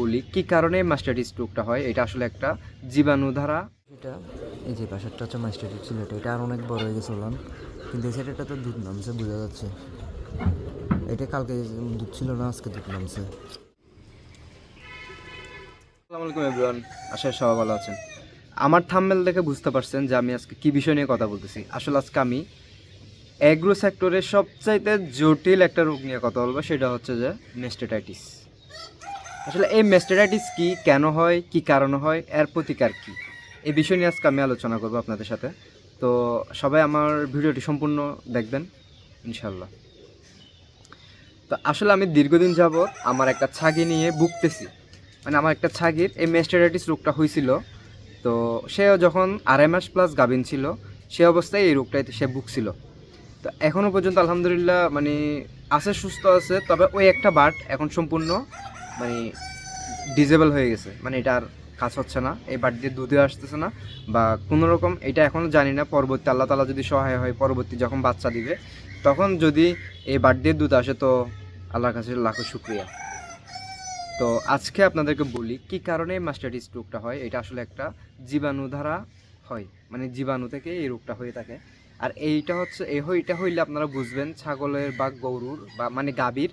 বলি কি কারণে মাস্টার্ডিস রোগটা হয় এটা আসলে একটা জীবাণু দ্বারা এটা এই যে পাশেরটা হচ্ছে মাস্টার্ড ছিল এটা এটা আর অনেক বড় হয়ে গেছে ওলান কিন্তু এই সাইডটা তো দুধ নামছে বোঝা যাচ্ছে। এটা কালকে দুধ ছিল না আজকে দুধ নামছে। আসসালামু আলাইকুম এভরিওয়ান আশা সবাই ভালো আছেন। আমার থাম্বেল দেখে বুঝতে পারছেন যে আমি আজকে কি বিষয় নিয়ে কথা বলতেছি। আসলে আজকে আমি অ্যাগ্রো সেক্টরের সবচাইতে জটিল একটা রোগ নিয়ে কথা বলব সেটা হচ্ছে যে মেস্টেটাইটিস আসলে এই মেস্টেটাইটিস কি, কেন হয়, কি কারণে হয়, এর প্রতিকার কি? এই বিষয় নিয়ে আজকে আমি আলোচনা করব আপনাদের সাথে। তো সবাই আমার ভিডিওটি সম্পূর্ণ দেখবেন ইনশাল্লাহ তো আসলে আমি দীর্ঘদিন যাবৎ আমার একটা ছাগি নিয়ে ভুগতেছি। মানে আমার একটা ছাগির এই মেস্টেরাইটিস রোগটা হয়েছিল তো সে যখন আড়াই মাস প্লাস গাভিন ছিল, সে অবস্থায় এই রোগটায় সে ভুগছিল। তো এখনও পর্যন্ত আলহামদুলিল্লাহ মানে আছে, সুস্থ আছে, তবে ওই একটা বাট এখন সম্পূর্ণ মানে ডিজেবল হয়ে গেছে। মানে এটা আর কাজ হচ্ছে না। এই বাট দিয়ে দুধে আসতেছে না বা কোনো রকম, এটা এখনও জানি না। পরবর্তী আল্লাহ তালা যদি সহায় হয়, পরবর্তী যখন বাচ্চা দিবে, তখন যদি এই বাট দিয়ে দুধ আসে, তো আল্লাহর কাছে লাখো শুক্রিয়া। তো আজকে আপনাদেরকে বলি, কি কারণে মাস্টার্ডিস রোগটা হয়? এটা আসলে একটা জীবাণু দ্বারা হয়। মানে জীবাণু থেকে এই রোগটা হয়ে থাকে। আর এইটা হচ্ছে, এই এটা হইলে আপনারা বুঝবেন, ছাগলের বা গরুর বা মানে গাভীর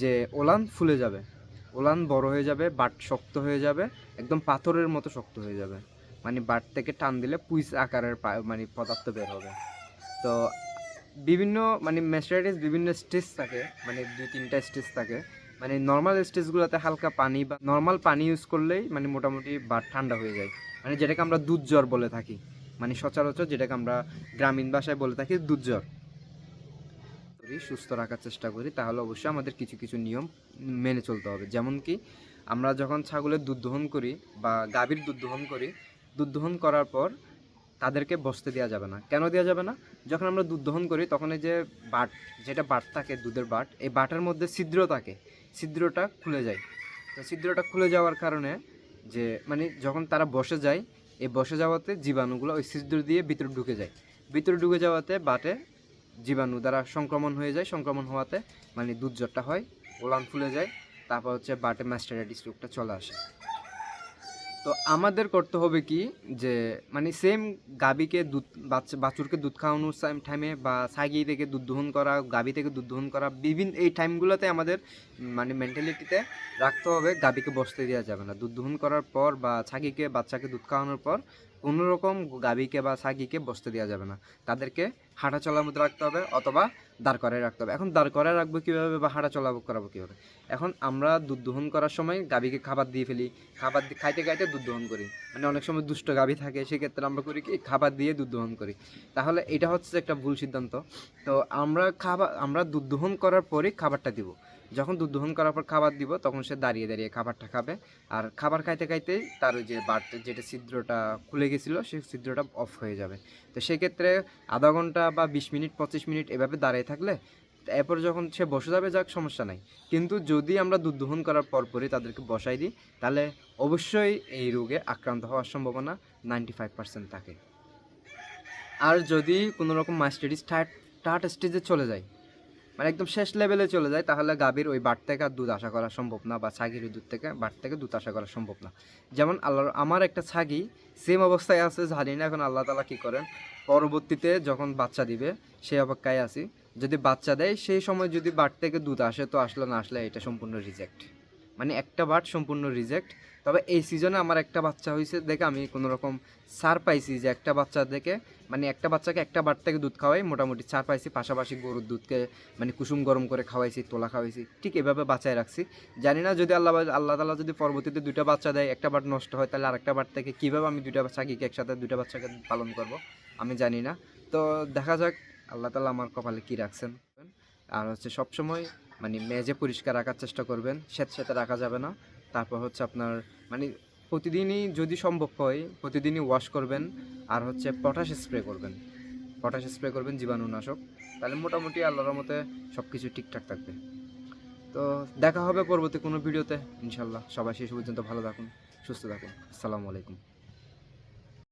যে ওলান ফুলে যাবে। ওলান বড় হয়ে যাবে, বাট শক্ত হয়ে যাবে, একদম পাথরের মতো শক্ত হয়ে যাবে। মানে বাট থেকে টান দিলে পুইস আকারের মানে পদার্থ বের হবে। তো বিভিন্ন মানে ম্যাস্টারাইটিস বিভিন্ন স্টেজ থাকে মানে দুই তিনটা স্টেজ থাকে। মানে নর্মাল স্টেজগুলোতে হালকা পানি বা নর্মাল পানি ইউজ করলেই মানে মোটামুটি বাট ঠান্ডা হয়ে যায়। মানে যেটাকে আমরা দুধ জ্বর বলে থাকি। মানে সচরাচর যেটাকে আমরা গ্রামীণ ভাষায় বলে থাকি দুধ জ্বর। করি, সুস্থ রাখার চেষ্টা করি তাহলে অবশ্যই আমাদের কিছু কিছু নিয়ম মেনে চলতে হবে। যেমন কি আমরা যখন ছাগলের দুধ দহন করি বা গাভীর দুধ দহন করি দুধ দহন করার পর তাদেরকে বসতে দেওয়া যাবে না। কেন দেওয়া যাবে না? যখন আমরা দুধ দহন করি তখন এই যে বাট যেটা বাট থাকে দুধের বাট এই বাটের মধ্যে ছিদ্র থাকে ছিদ্রটা খুলে যায়। তো ছিদ্রটা খুলে যাওয়ার কারণে যে মানে যখন তারা বসে যায় এই বসে যাওয়াতে জীবাণুগুলো ওই ছিদ্র দিয়ে ভিতরে ঢুকে যায়। ভিতরে ঢুকে যাওয়াতে বাটে জীবাণু দ্বারা সংক্রমণ হয়ে যায়, সংক্রমণ হওয়াতে মানে দুধ জ্বরটা হয়, ওলান ফুলে যায়, তারপর হচ্ছে বাটে ম্যাস্টারাইটিস রোগটা চলে আসে। তো আমাদের করতে হবে কি যে মানে সেম গাবিকে দুধ বাচ্চা বাছুরকে দুধ খাওয়ানোর টাইমে বা সাগি থেকে দুধ দহন করা গাবি থেকে দুধ দহন করা, বিভিন্ন এই টাইমগুলোতে আমাদের মানে মেন্টালিটিতে রাখতে হবে গাবিকে বসতে দেওয়া যাবে না। দুধ দহন করার পর বা ছাগিকে বাচ্চাকে দুধ খাওয়ানোর পর কোনো রকম গাবিকে বা ছাগিকে বসতে দেওয়া যাবে না। তাদেরকে হাঁটা চলার মধ্যে রাখতে হবে অথবা দাঁড় করায় রাখতে হবে। এখন দাঁড় করায় রাখব কীভাবে বা হাঁটা চলা করাবো কীভাবে? এখন আমরা দুধ দোহন করার সময় গাভীকে খাবার দিয়ে ফেলি। খাবার খাইতে খাইতে দুধ দোহন করি। মানে অনেক সময় দুষ্ট গাভী থাকে, সেক্ষেত্রে আমরা করি কি, খাবার দিয়ে দুধ দোহন করি। তাহলে এটা হচ্ছে একটা ভুল সিদ্ধান্ত। তো আমরা খাবার আমরা দুধ দোহন করার পরেই খাবারটা দিব। যখন দুধ দহন করার পর খাবার দিব, তখন সে দাঁড়িয়ে দাঁড়িয়ে খাবারটা খাবে। আর খাবার খাইতে খাইতেই তার ওই যে বাড়তে, যেটা ছিদ্রটা খুলে গেছিল, সেই ছিদ্রটা অফ হয়ে যাবে। তো সেক্ষেত্রে আধা ঘণ্টা বা বিশ মিনিট, পঁচিশ মিনিট এভাবে দাঁড়িয়ে থাকলে এরপর যখন সে বসে যাবে, যাক, সমস্যা নাই। কিন্তু যদি আমরা দুধ দহন করার পরপরই তাদেরকে বসাই দিই, তাহলে অবশ্যই এই রোগে আক্রান্ত হওয়ার সম্ভাবনা নাইনটি ফাইভ পার্সেন্ট থাকে। আর যদি কোনো রকম স্টার্ট স্টার্ট স্টেজে চলে যায় মানে একদম শেষ লেভেলে চলে যায়, তাহলে গাভীর ওই বাট থেকে আর দুধ আশা করা সম্ভব না বা ছাগির দুধ থেকে বাট থেকে দুধ আশা করা সম্ভব না। যেমন আল্লাহর, আমার একটা ছাগি সেম অবস্থায় আছে, জানি না এখন আল্লাহ তালা কী করেন। পরবর্তীতে যখন বাচ্চা দিবে, সেই অপেক্ষায় আসি যদি বাচ্চা দেয়, সেই সময় যদি বাট থেকে দুধ আসে, তো আসলে না আসলে এটা সম্পূর্ণ রিজেক্ট মানে একটা বাট সম্পূর্ণ রিজেক্ট তবে এই সিজনে আমার একটা বাচ্চা হয়েছে দেখে আমি কোনো রকম সার পাইছি যে একটা বাচ্চা দেখে মানে একটা বাচ্চাকে একটা বাট থেকে দুধ খাওয়াই, মোটামুটি চার পাইছি, পাশাপাশি গরুর দুধকে মানে কুসুম গরম করে খাওয়াইছি, তোলা খাওয়াইছি, ঠিক এভাবে বাঁচায় রাখছি। জানি না যদি আল্লাহ আল্লাহ তালা যদি পরবর্তীতে দুইটা বাচ্চা দেয়, একটা বাট নষ্ট হয়, তাহলে আরেকটা বাট থেকে কীভাবে আমি দুইটা ছাগিকে একসাথে দুইটা বাচ্চাকে পালন করব, আমি জানি না। তো দেখা যাক, আল্লাহ তালা আমার কপালে কী রাখছেন। আর হচ্ছে সবসময় মানে মেজে পরিষ্কার রাখার চেষ্টা করবেন স্যাঁতস্যাঁতে রাখা যাবে না। তারপর হচ্ছে আপনার মানে প্রতিদিনই যদি সম্ভব হয়, প্রতিদিনই ওয়াশ করবেন আর হচ্ছে পটাশ স্প্রে করবেন। পটাশ স্প্রে করবেন জীবাণুনাশক। তাহলে মোটামুটি আল্লাহর মতে সব কিছু ঠিকঠাক থাকবে। তো দেখা হবে পরবর্তী কোনো ভিডিওতে ইনশাল্লাহ সবাই শেষ পর্যন্ত ভালো থাকুন, সুস্থ থাকুন। আসসালামু আলাইকুম।